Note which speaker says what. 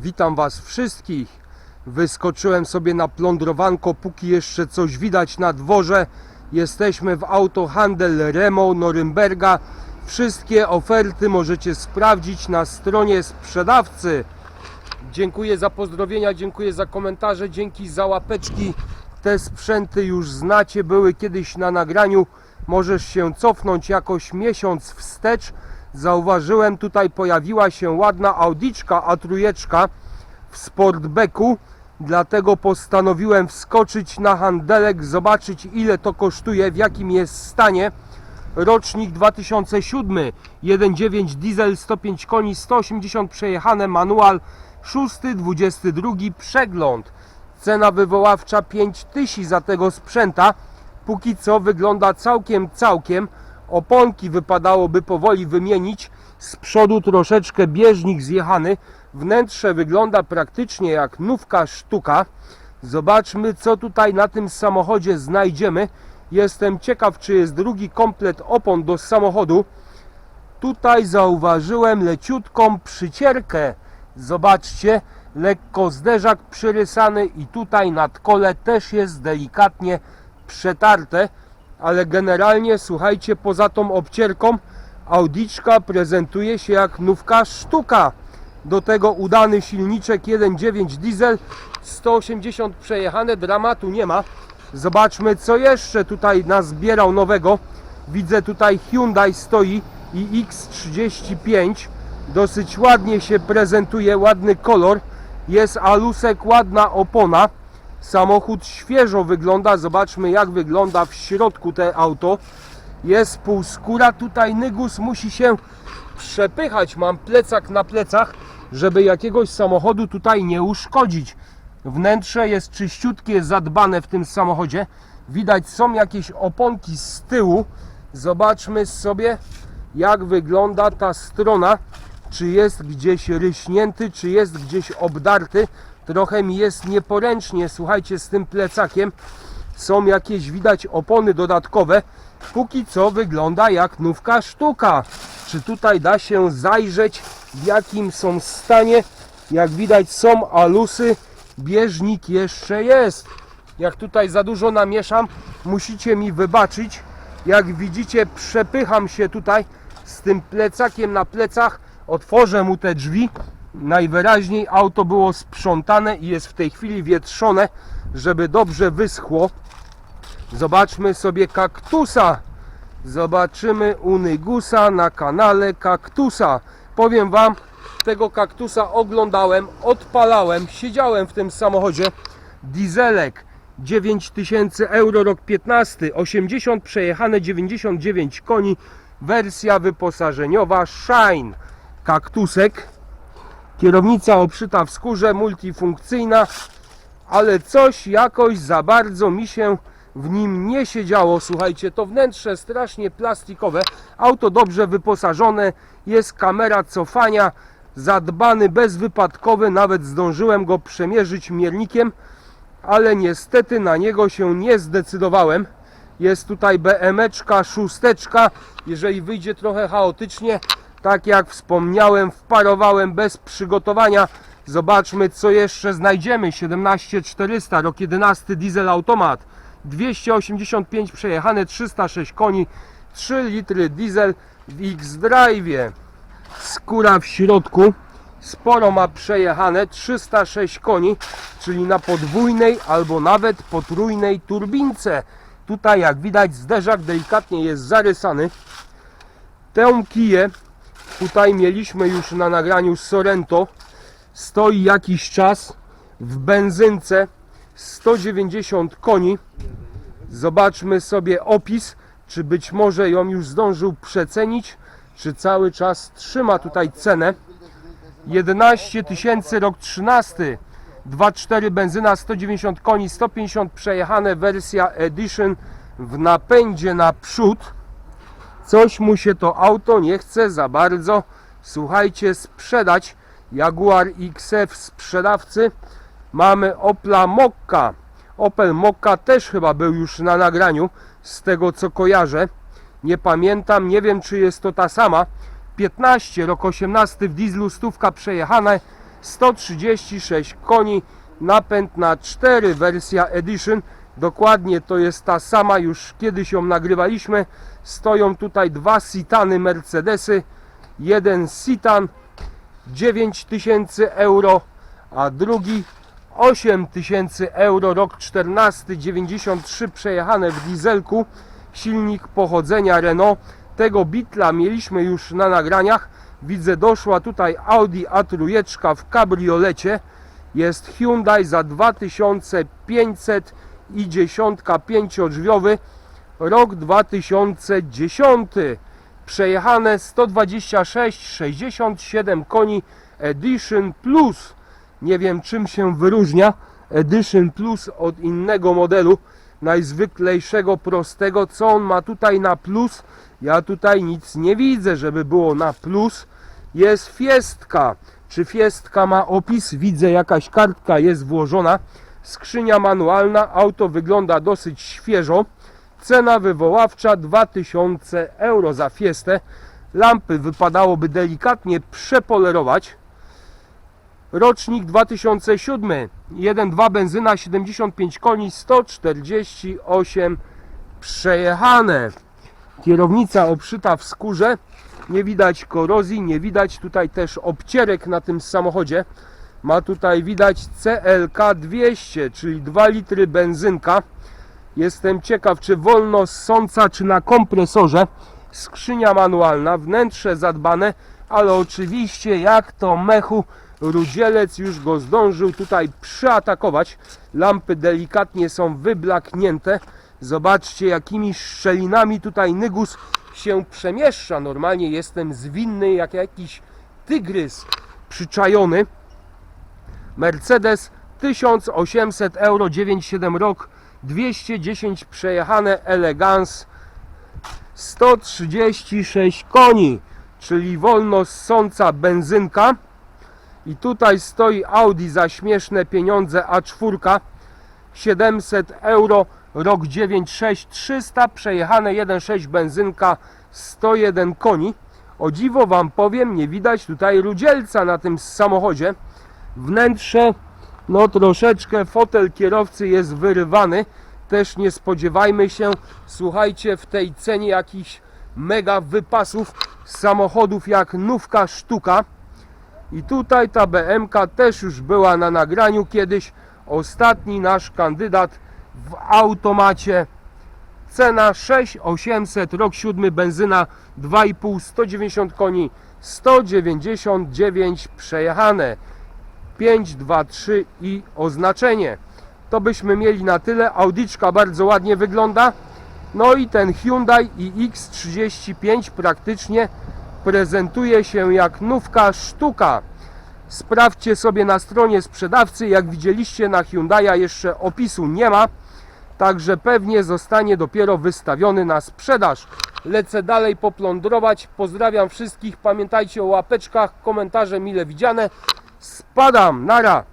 Speaker 1: Witam Was wszystkich. Wyskoczyłem sobie na plądrowanko, póki jeszcze coś widać na dworze. Jesteśmy w autohandel Remo Norymberga. Wszystkie oferty możecie sprawdzić na stronie sprzedawcy. Dziękuję za pozdrowienia, dziękuję za komentarze, dzięki za łapeczki. Te sprzęty już znacie, były kiedyś na nagraniu. Możesz się cofnąć jakoś miesiąc wstecz. Zauważyłem, tutaj pojawiła się ładna Audiczka A3 w Sportbacku. Dlatego postanowiłem wskoczyć na handelek, zobaczyć ile to kosztuje, w jakim jest stanie. Rocznik 2007, 1.9 diesel, 105 koni, 180 przejechane, manual 6, 22 przegląd. Cena wywoławcza 5000 za tego sprzęta. Póki co wygląda całkiem, całkiem. Oponki wypadałoby powoli wymienić. Z przodu troszeczkę bieżnik zjechany. Wnętrze wygląda praktycznie jak nówka sztuka. Zobaczmy, co tutaj na tym samochodzie znajdziemy. Jestem ciekaw, czy jest drugi komplet opon do samochodu. Tutaj zauważyłem leciutką przycierkę. Zobaczcie, lekko zderzak przyrysany i tutaj nad kole też jest delikatnie przetarte. Ale generalnie, słuchajcie, poza tą obcierką Audiczka prezentuje się jak nówka sztuka. Do tego udany silniczek 1.9 diesel, 180 przejechane, dramatu nie ma. Zobaczmy co jeszcze tutaj nazbierał nowego. Widzę tutaj Hyundai stoi i X35. Dosyć ładnie się prezentuje, ładny kolor. Jest alusek, ładna opona. Samochód świeżo wygląda. Zobaczmy jak wygląda w środku te auto. Jest półskóra. Tutaj Nygus musi się przepychać. Mam plecak na plecach, żeby jakiegoś samochodu tutaj nie uszkodzić. Wnętrze jest czyściutkie, zadbane w tym samochodzie. Widać są jakieś oponki z tyłu. Zobaczmy sobie jak wygląda ta strona. Czy jest gdzieś ryśnięty, czy jest gdzieś obdarty. Trochę mi jest nieporęcznie, słuchajcie, z tym plecakiem. Są jakieś widać opony dodatkowe. Póki co wygląda jak nówka sztuka. Czy tutaj da się zajrzeć w jakim są stanie? Jak widać są alusy, bieżnik jeszcze jest. Jak tutaj za dużo namieszam, musicie mi wybaczyć. Jak widzicie, przepycham się tutaj z tym plecakiem na plecach. Otworzę mu te drzwi. Najwyraźniej auto było sprzątane i jest w tej chwili wietrzone, żeby dobrze wyschło. Zobaczmy sobie kaktusa. Zobaczymy Unygusa na kanale kaktusa. Powiem Wam, tego kaktusa oglądałem, odpalałem, siedziałem w tym samochodzie. Dieselek 9000 euro, rok 15, 80 przejechane, 99 koni, wersja wyposażeniowa Shine. Kaktusek, kierownica obszyta w skórze, multifunkcyjna, ale coś jakoś za bardzo mi się w nim nie siedziało. Słuchajcie, to wnętrze strasznie plastikowe, auto dobrze wyposażone, jest kamera cofania, zadbany, bezwypadkowy, nawet zdążyłem go przemierzyć miernikiem, ale niestety na niego się nie zdecydowałem. Jest tutaj BMeczka, szósteczka, jeżeli wyjdzie trochę chaotycznie, tak jak wspomniałem, wparowałem bez przygotowania. Zobaczmy, co jeszcze znajdziemy. 17400, rok 11, diesel automat. 285 przejechane, 306 koni, 3 litry diesel w X-Drive. Skóra w środku, sporo ma przejechane, 306 koni, czyli na podwójnej albo nawet potrójnej turbince. Tutaj jak widać zderzak delikatnie jest zarysany. Tę kiję tutaj mieliśmy już na nagraniu z Sorento. Stoi jakiś czas w benzynce 190 koni. Zobaczmy sobie opis, czy być może ją już zdążył przecenić, czy cały czas trzyma tutaj cenę. 11 tysięcy, rok 13. 2.4 benzyna, 190 koni, 150 przejechane, wersja Edition w napędzie naprzód. Coś mu się to auto nie chce za bardzo, słuchajcie, sprzedać. Jaguar XF sprzedawcy. Mamy Opla Mokka. Opel Mokka też chyba był już na nagraniu, z tego co kojarzę. Nie pamiętam, nie wiem czy jest to ta sama. 15, rok 18 w dieslu, stówka przejechane, 136 koni, napęd na 4, wersja Edition. Dokładnie to jest ta sama, już kiedyś ją nagrywaliśmy. Stoją tutaj dwa Citany Mercedesy. Jeden Citan 9000 euro, a drugi 8000 euro, rok 14, 93 przejechane w dieselku, silnik pochodzenia Renault. Tego bitla mieliśmy już na nagraniach. Widzę, doszła tutaj Audi A3 w kabriolecie. Jest Hyundai za 2500 i dziesiątka pięciodrzwiowy, rok 2010. Przejechane 126, 67 koni Edition Plus. Nie wiem czym się wyróżnia Edition Plus od innego modelu, najzwyklejszego, prostego. Co on ma tutaj na plus? Ja tutaj nic nie widzę, żeby było na plus. Jest Fiestka. Czy Fiestka ma opis? Widzę jakaś kartka jest włożona. Skrzynia manualna, auto wygląda dosyć świeżo. Cena wywoławcza 2000 euro za Fiestę. Lampy wypadałoby delikatnie przepolerować. Rocznik 2007, 1.2 benzyna, 75 koni, 148 przejechane. Kierownica obszyta w skórze, nie widać korozji, nie widać tutaj też obcierek na tym samochodzie. Ma tutaj widać CLK 200, czyli 2 litry benzynka. Jestem ciekaw, czy wolno ssąca, czy na kompresorze. Skrzynia manualna, wnętrze zadbane, ale oczywiście jak to mechu, rudzielec już go zdążył tutaj przyatakować. Lampy delikatnie są wyblaknięte. Zobaczcie, jakimi szczelinami tutaj Nygus się przemieszcza. Normalnie jestem zwinny jak jakiś tygrys przyczajony. Mercedes 1800 euro, 97 rok, 210 przejechane Elegance, 136 koni, czyli wolno ssąca benzynka. I tutaj stoi Audi za śmieszne pieniądze A4, 700 euro, rok 9,6, 300 przejechane 1,6 benzynka, 101 koni. O dziwo Wam powiem, nie widać tutaj rudzielca na tym samochodzie. Wnętrze, no troszeczkę fotel kierowcy jest wyrywany. Też nie spodziewajmy się, słuchajcie, w tej cenie jakichś mega wypasów samochodów jak nówka sztuka. I tutaj ta BMK też już była na nagraniu kiedyś. Ostatni nasz kandydat w automacie. Cena 6800, rok 7, benzyna 2,5, 190 koni, 199 przejechane. 5, 2, 3 i oznaczenie. To byśmy mieli na tyle. Audiczka bardzo ładnie wygląda. No i ten Hyundai iX35 praktycznie prezentuje się jak nówka sztuka. Sprawdźcie sobie na stronie sprzedawcy. Jak widzieliście na Hyundai'a jeszcze opisu nie ma. Także pewnie zostanie dopiero wystawiony na sprzedaż. Lecę dalej poplądrować. Pozdrawiam wszystkich. Pamiętajcie o łapeczkach, komentarze mile widziane. Spadam. Nara.